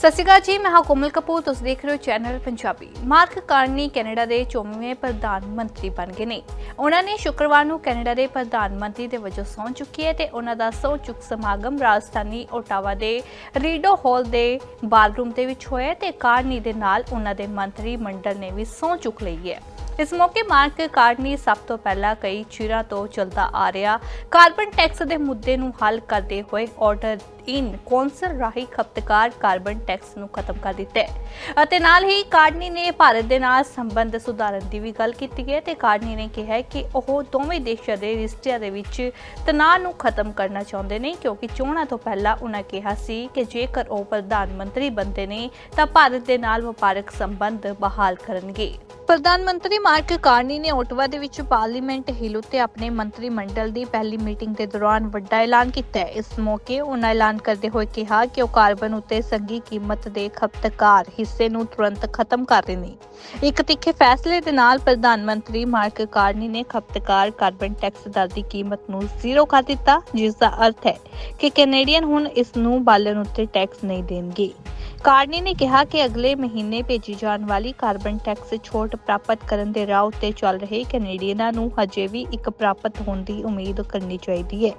ਸਤਿ ਸ਼੍ਰੀ ਅਕਾਲ ਜੀ, ਮੈਂ ਹਾਂ ਕੋਮਲ ਕਪੂਰ, ਤੁਸੀਂ ਦੇਖ ਰਹੇ ਹੋ channel Punjabi. Mark Carney Canada ਦੇ 24ਵੇਂ ਪ੍ਰਧਾਨ ਮੰਤਰੀ ਬਣ ਗਏ ਨੇ। ਉਹਨਾਂ ਨੇ ਸ਼ੁੱਕਰਵਾਰ ਨੂੰ ਕੈਨੇਡਾ ਦੇ ਪ੍ਰਧਾਨ ਮੰਤਰੀ ਦੇ ਵਜੋਂ ਸਹੁੰ ਚੁੱਕੀ ਹੈ ਤੇ ਉਹਨਾਂ ਦਾ ਸਹੁੰ ਚੁੱਕ ਸਮਾਗਮ ਰਾਜਧਾਨੀ ਓਟਾਵਾ ਦੇ ਰੀਡੋ ਹਾਲ ਦੇ ਬਾਲਰੂਮ ਦੇ ਵਿੱਚ ਹੋਇਆ ਤੇ ਕਾਰਨੀ ਦੇ ਨਾਲ ਉਹਨਾਂ ਦੇ ਮੰਤਰੀ ਮੰਡਲ ਨੇ ਵੀ ਸਹੁੰ ਚੁੱਕ ਲਈ ਹੈ। ਇਸ ਮੌਕੇ ਮਾਰਕ ਕਾਰਨੀ ਸਭ ਤੋਂ ਪਹਿਲਾਂ ਕਈ ਚਿਰਾਂ ਤੋਂ ਚੱਲਦਾ ਆ ਰਿਹਾ। ਕਾਰਬਨ ਟੈਕਸ ਦੇ ਮੁੱਦੇ ਨੂੰ ਹੱਲ ਕਰਦੇ ਹੋਏ ਆਰਡਰ ਇਨ ਕੌਂਸਲ ਰਾਹੀਂ ਖਪਤਕਾਰ ਕਾਰਬਨ ਟੈਕਸ ਨੂੰ ਖਤਮ ਕਰ ਦਿੱਤਾ ਹੈ। ਅਤੇ ਨਾਲ ਹੀ ਕਾਰਨੀ ਨੇ ਭਾਰਤ ਦੇ ਨਾਲ ਸੰਬੰਧ ਸੁਧਾਰਨ ਦੀ ਵੀ ਗੱਲ ਕੀਤੀ ਹੈ ਤੇ ਕਾਰਨੀ ਨੇ ਕਿਹਾ ਕਿ ਉਹ ਦੋਵੇਂ ਦੇਸ਼ਾਂ ਦੇ ਰਿਸ਼ਤਿਆਂ ਦੇ ਵਿੱਚ ਤਣਾਅ ਨੂੰ ਖਤਮ ਕਰਨਾ ਚਾਹੁੰਦੇ ਨੇ ਕਿਉਂਕਿ ਚੋਣਾਂ ਤੋਂ ਪਹਿਲਾਂ ਉਹਨਾਂ ਕਿਹਾ ਸੀ ਕਿ ਜੇਕਰ ਉਹ ਪ੍ਰਧਾਨ ਮੰਤਰੀ ਬਣਦੇ ਨੇ ਤਾਂ ਭਾਰਤ ਦੇ ਨਾਲ ਵਪਾਰਕ ਸੰਬੰਧ ਬਹਾਲ ਕਰਨਗੇ। ਪ੍ਰਧਾਨ ਮੰਤਰੀ ਮਾਰਕ ਕਾਰਨੀ ਨੇ ਓਟਵਾ ਦੇ ਵਿੱਚ ਪਾਰਲੀਮੈਂਟ ਹਿੱਲ ਉੱਤੇ ਆਪਣੇ ਮੰਤਰੀ ਮੰਡਲ ਦੀ ਪਹਿਲੀ ਮੀਟਿੰਗ ਦੇ ਦੌਰਾਨ ਵੱਡਾ ਐਲਾਨ ਕੀਤਾ ਹੈ। ਇਸ ਮੌਕੇ ਉਹਨਾਂ ਐਲਾਨ ਕਰਦੇ ਹੋਏ ਕਿਹਾ ਕਿ ਉਹ ਕਾਰਬਨ ਉੱਤੇ ਸੰਗੀ ਕੀਮਤ ਦੇ ਖਪਤਕਾਰ ਹਿੱਸੇ ਨੂੰ ਤੁਰੰਤ ਖਤਮ ਕਰ ਰਹੇ ਨੇ। ਇੱਕ ਤਿੱਖੇ ਫੈਸਲੇ ਦੇ ਨਾਲ ਪ੍ਰਧਾਨ ਮੰਤਰੀ ਮਾਰਕ ਕਾਰਨੀ ਨੇ ਖਪਤਕਾਰ ਕਾਰਬਨ ਟੈਕਸ ਦਰ ਦੀ ਕੀਮਤ ਨੂੰ ਜ਼ੀਰੋ ਕਰ ਦਿੱਤਾ ਜਿਸ ਦਾ ਅਰਥ ਹੈ ਕਿ ਕੈਨੇਡੀਅਨ ਹੁਣ ਇਸ ਨੂੰ ਬਾਲਣ ਉੱਤੇ ਟੈਕਸ ਨਹੀਂ ਦੇਣਗੇ। ਕਾਰਨੀ ਨੇ ਕਿਹਾ ਕਿ ਅਗਲੇ ਮਹੀਨੇ ਭੇਜੀ ਜਾਣ ਵਾਲੀ ਕਾਰਬਨ ਟੈਕਸ ਛੋਟ ਪ੍ਰਾਪਤ ਕਰਨ ਦੇ ਰਾਹ ਉੱਤੇ ਚੱਲ ਰਹੇ ਕੈਨੇਡੀਅਨਾਂ ਨੂੰ ਹਜੇ ਵੀ ਇੱਕ ਪ੍ਰਾਪਤ ਹੋਣ ਦੀ ਉਮੀਦ ਕਰਨੀ ਚਾਹੀਦੀ ਹੈ।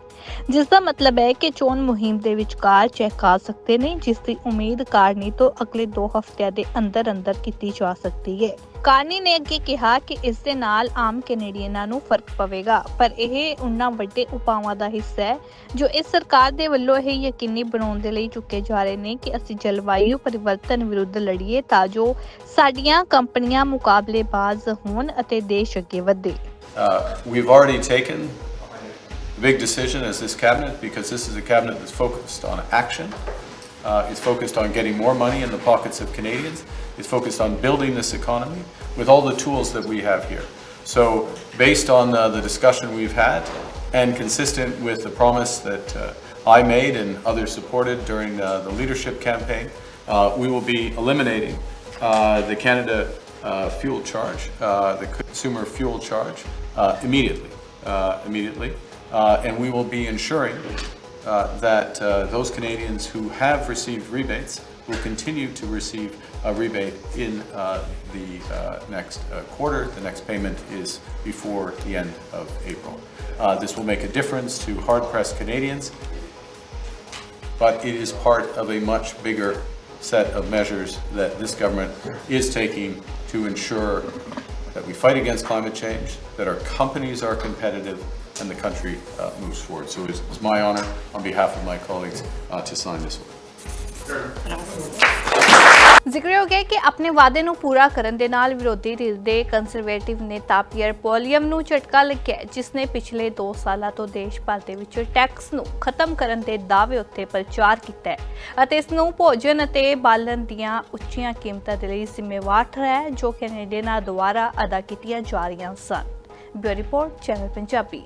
ਜਿਸ ਦਾ ਮਤਲਬ ਹੈ ਕਿ ਚੋਣ ਮੁਹਿੰਮ ਦੇ ਵਿਚਕਾਰ ਚੈੱਕ ਆ ਸਕਦੇ ਨੇ, ਜਿਸ ਦੀ ਉਮੀਦ ਕਾਰਨੀ ਤੋਂ ਅਗਲੇ 2 ਹਫ਼ਤਿਆਂ ਦੇ ਅੰਦਰ ਅੰਦਰ ਕੀਤੀ ਜਾ ਸਕਦੀ ਹੈ। ਕਾਰਨੀ ਨੇ ਅੱਗੇ ਕਿਹਾ ਕਿ ਇਸ ਦੇ ਨਾਲ ਆਮ ਕੈਨੇਡੀਅਨਾਂ ਨੂੰ ਫ਼ਰਕ ਪਵੇਗਾ ਪਰ ਇਹ ਉਹਨਾਂ ਵੱਡੇ ਉਪਾਵਾਂ ਦਾ ਹਿੱਸਾ ਹੈ ਜੋ ਇਸ ਸਰਕਾਰ ਦੇ ਵੱਲੋਂ ਇਹ ਯਕੀਨੀ ਬਣਾਉਣ ਦੇ ਲਈ ਚੁੱਕੇ ਜਾ ਰਹੇ ਨੇ ਕਿ ਅਸੀਂ ਜਲਵਾਯੂ ਪਰਿਵਰਤਨ ਵਿਰੁੱਧ ਲੜੀਏ ਤਾਂ ਜੋ ਸਾਡੀਆਂ ਕੰਪਨੀਆਂ ਮੁਕਾਬਲੇਬਾਜ਼ ਹੋਣ ਅਤੇ ਦੇਸ਼ ਅੱਗੇ ਵਧੇ Uh, We've already taken a big decision as this cabinet because this is a cabinet that's focused on action. Uh, It's focused on getting more money in the pockets of Canadians. It's focused on building this economy with all the tools that we have here. So based on uh, the discussion we've had and consistent with the promise that uh, I made and others supported during uh, the leadership campaign, uh, we will be eliminating uh, the Canada fuel charge, the consumer fuel charge, immediately, immediately. And we will be ensuring that those Canadians who have received rebates will continue to receive a rebate in uh, the uh, next uh, quarter. The next payment is before the end of April. This will make a difference to hard-pressed Canadians but it is part of a much bigger set of measures that this government is taking to ensure that we fight against climate change, that our companies are competitive, and the country uh, moves forward. So it's it's my honor, on behalf of my colleagues, uh, to sign this one. ਜ਼ਿਕਰ ਹੋ ਗਿਆ ਕਿ ਆਪਣੇ ਵਾਅਦੇ ਨੂੰ ਪੂਰਾ ਕਰਨ ਦੇ ਨਾਲ ਵਿਰੋਧੀ ਧਿਰ ਦੇ ਕੰਜ਼ਰਵੇਟਿਵ ਨੇਤਾ ਪੀਅਰ ਪੋਲੀਅਮ ਨੂੰ ਝਟਕਾ ਲੱਗਿਆ ਹੈ, ਜਿਸ ਨੇ ਪਿਛਲੇ 2 ਸਾਲਾਂ ਤੋਂ ਦੇਸ਼ ਭਰ ਦੇ ਵਿੱਚ ਟੈਕਸ ਨੂੰ ਖਤਮ ਕਰਨ ਦੇ ਦਾਅਵੇ ਉੱਤੇ ਪ੍ਰਚਾਰ ਕੀਤਾ ਹੈ ਅਤੇ ਇਸ ਨੂੰ ਭੋਜਨ ਅਤੇ ਬਾਲਣ ਦੀਆਂ ਉੱਚੀਆਂ ਕੀਮਤਾਂ ਦੇ ਲਈ ਜ਼ਿੰਮੇਵਾਰ ਠਹਿਰਾਇਆ ਜੋ ਕੈਨੇਡਾ ਦੁਆਰਾ ਅਦਾ ਕੀਤੀਆਂ ਜਾ ਰਹੀਆਂ ਸਨ। Bureau report channel Punjabi.